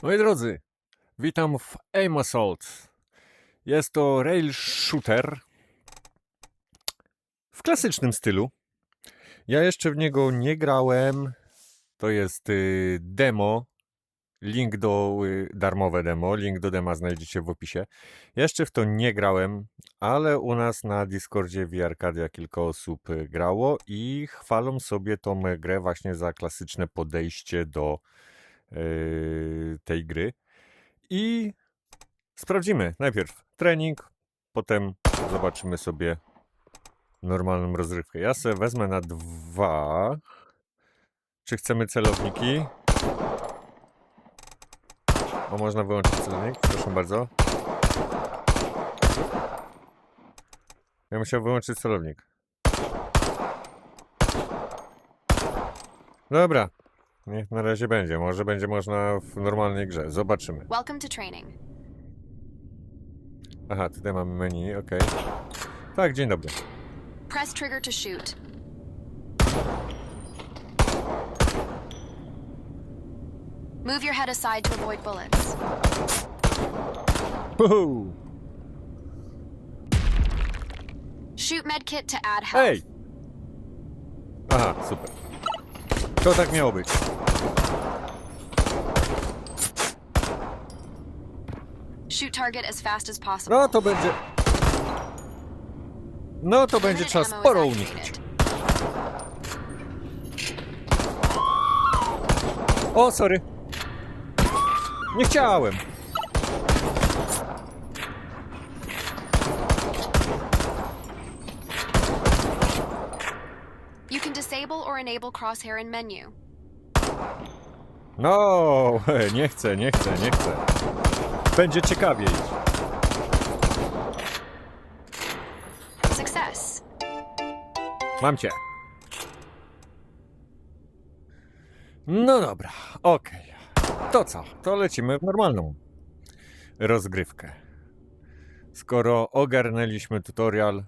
Moi drodzy, witam w Aim Assault. Jest to rail shooter w klasycznym stylu. Ja jeszcze w niego nie grałem. To jest y, demo. Link do y, darmowe demo. Link do dema znajdziecie w opisie. Jeszcze w to nie grałem, ale u nas na Discordzie w Arcadia kilka osób y, grało i chwalą sobie tą grę właśnie za klasyczne podejście do tej gry. I sprawdzimy najpierw trening, potem zobaczymy sobie normalną rozrywkę. Ja sobie wezmę na dwa. Czy chcemy celowniki? O, można wyłączyć celownik? Proszę bardzo. Ja musiał wyłączyć celownik. Dobra, Niech na razie będzie. Może będzie można w normalnej grze. Zobaczymy. Welcome to training. Aha, tutaj mamy menu, ok. Tak, dzień dobry. Press trigger to shoot. Move your head aside to avoid bullets. Uhu. Shoot medkit to add health. Hej! Aha, super. To tak miało być. Shoot target as fast as possible. No to będzie... No to będzie trzeba sporo uniknąć. O, sorry. Nie chciałem. Disable or enable crosshair in menu. No, nie chcę, nie chcę, nie chcę. Będzie ciekawiej. Success. Mam cię. No dobra, okej. To co? To lecimy w normalną rozgrywkę. Skoro ogarnęliśmy tutorial,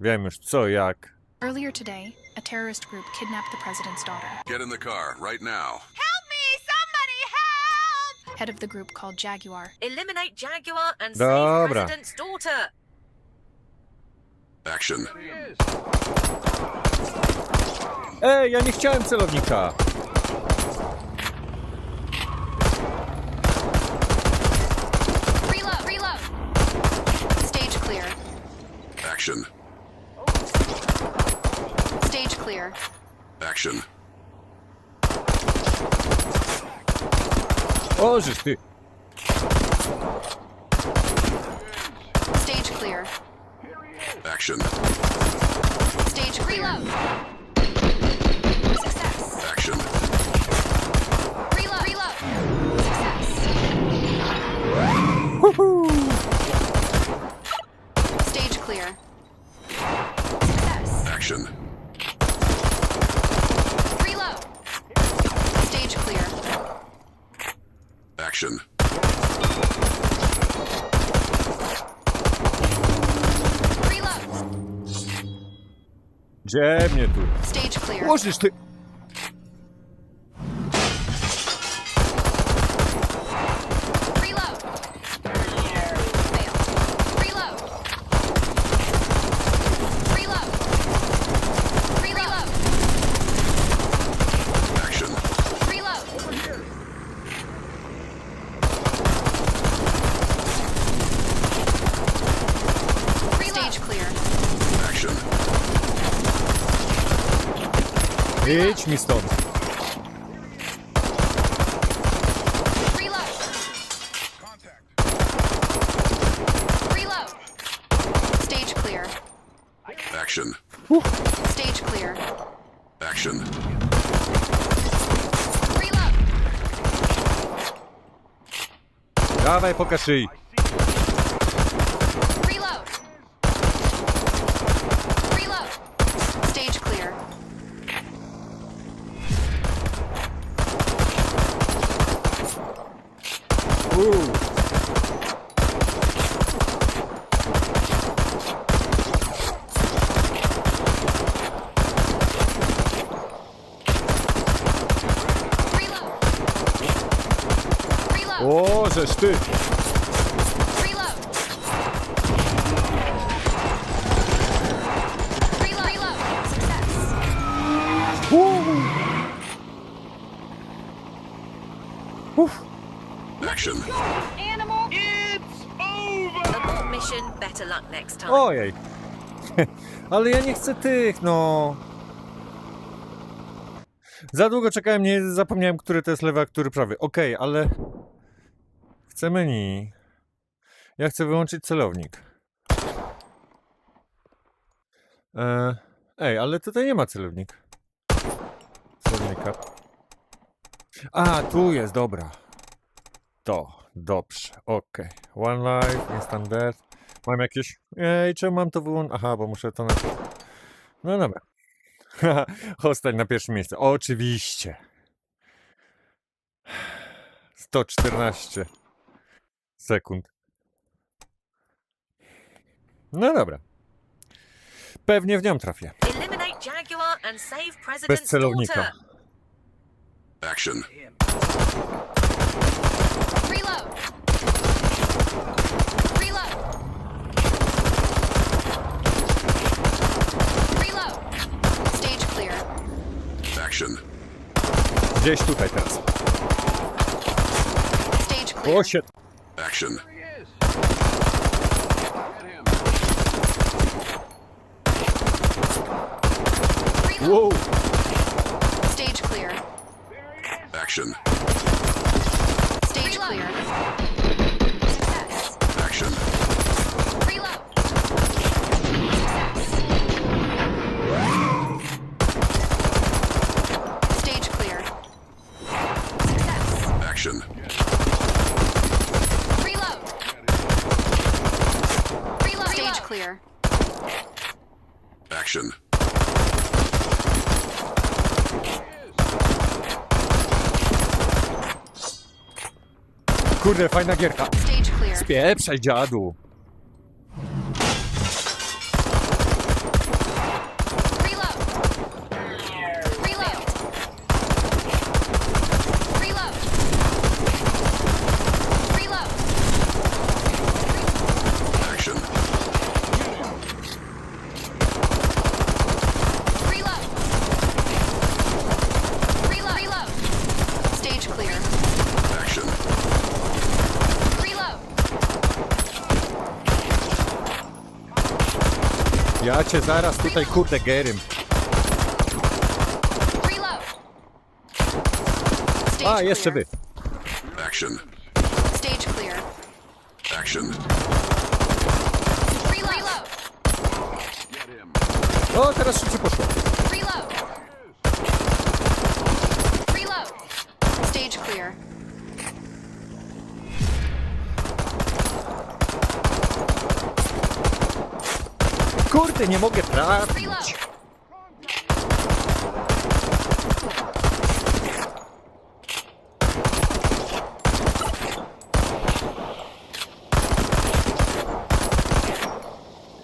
wiem już co jak. Earlier today, a terrorist group kidnapped the president's daughter. Get in the car right now. Help me! Somebody help! Head of the group called Jaguar Eliminate Jaguar and Dobra. save President's daughter. Action. Ej, ja nie chciałem celownika! Reload. Reload. Stage clear. Action. Stage clear. Action. O, żeż ty! Stage clear. Action. Stage reload. Action. Reload. Gdzie mnie tu? Stage clear. O, żeż Idź mi stąd. Reload. Reload. Stage clear. Action. Stage clear. Action. Reload. Dawaj, pokaż jej. Uuu. Reload. Reload. O, żeż ty! Reload. Reload. Reload. Success. Action. Abort mission. Better luck next time. Ojej. Ale ja nie chcę tych, no. Za długo czekałem, nie zapomniałem, który to jest lewy, a który prawy. Okej, ale chcę menu. Ja chcę wyłączyć celownik. E... Ej, ale tutaj nie ma celownik. Celownika. A, tu jest, dobra. To, dobrze, okej. One life, instant death. Mam jakieś... Ej, czemu mam to wyłączyć? Aha, bo muszę to na... No dobra. Hostel na pierwszym miejscu. Oczywiście. 114 sekund. No dobra. Pewnie w nią trafię. Eliminate Jaguar and save Bez celownika. Action. Gdzieś tutaj teraz. Stage clear. O, się... Action. Reload. Wow. Action. Reload. Reload. Stage clear. Action. Kurde, fajna gierka. Stage clear. Spieprzaj, dziadu. Reload. Reload. Reload. Reload. Action. Reload. Reload. Reload. Stage clear. Action. Reload. Ja cię zaraz tutaj, kurde, gerym. A, jeszcze wy. Action. Stage clear. Action. Reload. O, teraz szybciej poszło. Reload. Stage clear. Kurde, nie mogę trafić. Reload.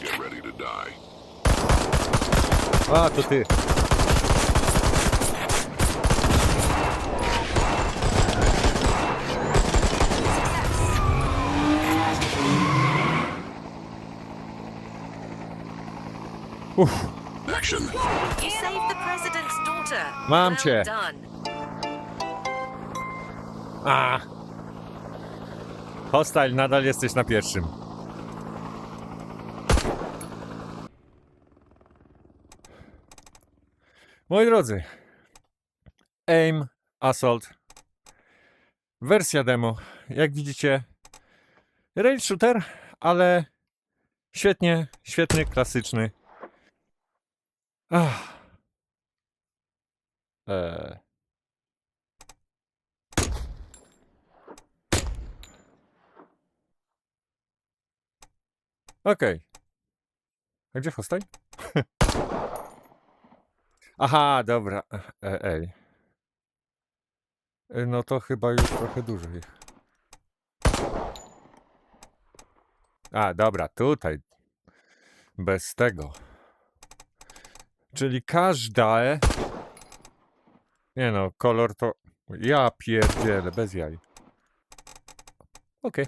Get ready to die. A, to ty. Uff, Action. You saved the President's daughter. Mam cię. a. Hostile, nadal jesteś na pierwszym. Moi drodzy, Aim Assault, wersja demo. Jak widzicie, rail shooter, ale świetnie, świetny, klasyczny. Ach. Eee. Okej. A gdzie hostaj? Aha, dobra. E, ej. E, No to chyba już trochę ich. A, dobra, tutaj. Bez tego. Czyli każda. Nie no, kolor to. Ja pierdzielę, bez jaj. Okej.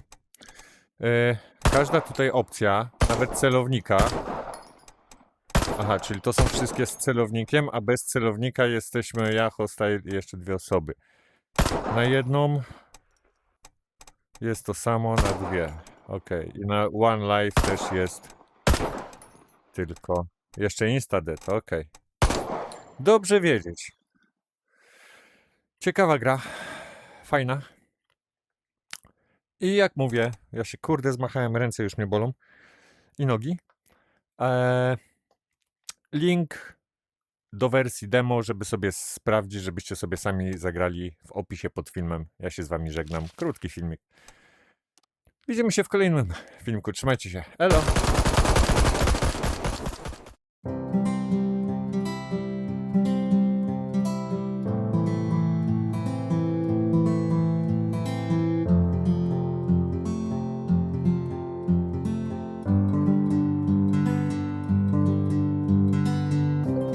E, Każda tutaj opcja, nawet celownika. Aha, czyli to są wszystkie z celownikiem, a bez celownika jesteśmy ja, hostile jeszcze dwie osoby. Na jedną jest to samo, na dwie. Okej. I na One Life też jest tylko. Jeszcze Instadet, okej. Dobrze wiedzieć. Ciekawa gra. Fajna. I jak mówię, ja się kurde zmachałem, ręce już mnie bolą. I nogi. Eee, link do wersji demo, żeby sobie sprawdzić, żebyście sobie sami zagrali w opisie pod filmem. Ja się z wami żegnam. Krótki filmik. Widzimy się w kolejnym filmiku. Trzymajcie się. Elo!